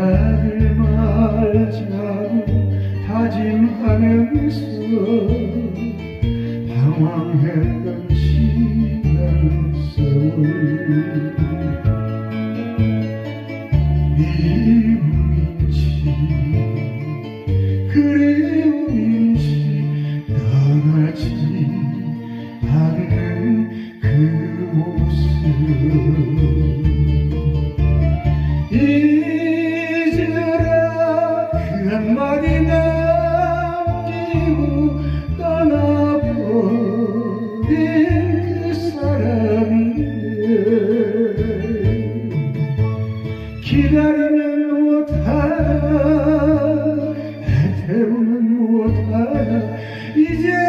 나를 말자고 다짐하면서 방황했던 지난 세월 그리 한 마디 남기고 떠나버린 그 사람들. 기다리면 못하나 태우면 못하나 이제